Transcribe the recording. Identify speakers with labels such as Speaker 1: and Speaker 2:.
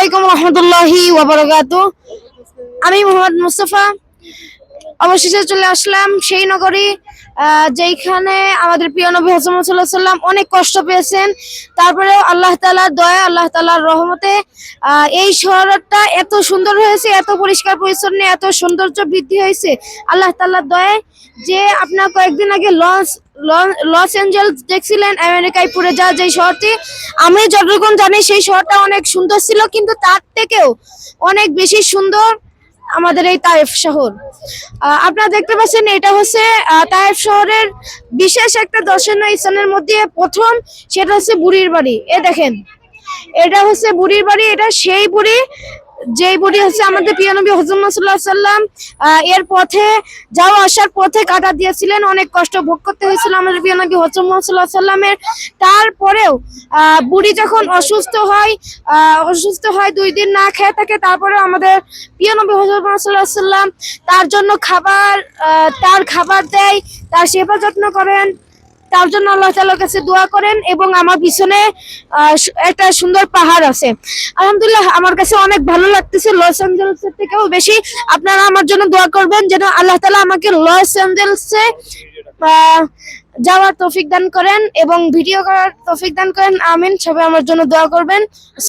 Speaker 1: আলাইকুম রহমতুল্লাহি ওবরাকাতু আমি মোহাম্মদ মুস্তফা। অবশেষে চলে আসলাম সেই নগরী আহ, যেইখানে আমাদের প্রিয় নবী সাল্লাহ সাল্লাম অনেক কষ্ট পেয়েছেন। তারপরে আল্লাহ তালার দয়া আল্লাহ তালার রহমতে এই শহরটা এত সুন্দর হয়েছে এত পরিষ্কার পরিচ্ছন্ন এত সৌন্দর্য বৃদ্ধি হয়েছে। আল্লাহ তালার দয়ায় যে আপনার কয়েকদিন আগে লঞ্চ লস- লস অ্যাঞ্জেলস দেখছিলেন আমেরিকায় পুরে যাওয়া যে শহরটি। আমি যতটুকু জানি সেই শহরটা অনেক সুন্দর ছিল কিন্তু তার থেকেও অনেক বেশি সুন্দর। আমাদের এই তায়েফ শহর। আপনারা দেখতে পাচ্ছেন এটা হচ্ছে তায়েফ শহরের বিশেষ একটা দর্শনীয় স্থানের মধ্যে প্রথম, সেটা হচ্ছে বুড়ির বাড়ি। এ দেখেন, এটা হচ্ছে বুড়ির বাড়ি, এটা সেই বুড়ি যেই বুড়ি হচ্ছে আমাদের প্রিয় নবী হজরত সাল্লাহ সাল্লাম এর পথে, যাওয়া আসার পথে কাটা দিয়েছিলেন, অনেক কষ্ট ভোগ করতে হয়েছিল আমাদের প্রিয় নবী হজরত সাল্লাহ সাল্লামের। তারপরেও বুড়ি যখন অসুস্থ হয় অসুস্থ হয় দুই দিন না খেয়ে থাকে তারপরে আমাদের প্রিয় নবী হজরত সাল্লাহ সাল্লাম তার জন্য খাবার তার খাবার দেয়, তার সেবা যত্ন করেন। তার জন্য আল্লাহ তালার কাছে দোয়া করেন এবং আমার পিছনে একটা সুন্দর পাহাড় আছে। আলহামদুলিল্লাহ, আমার কাছে অনেক ভালো লাগতেছে লস অ্যাঞ্জেলসের থেকেও বেশি। আপনারা আমার জন্য দোয়া করবেন যেন আল্লাহ তালা আমাকে লস অ্যাঞ্জেলসে যাওয়ার তৌফিক দান করেন এবং ভিডিও করার তৌফিক দান করেন। আমিন, সবাই আমার জন্য দোয়া করবেন।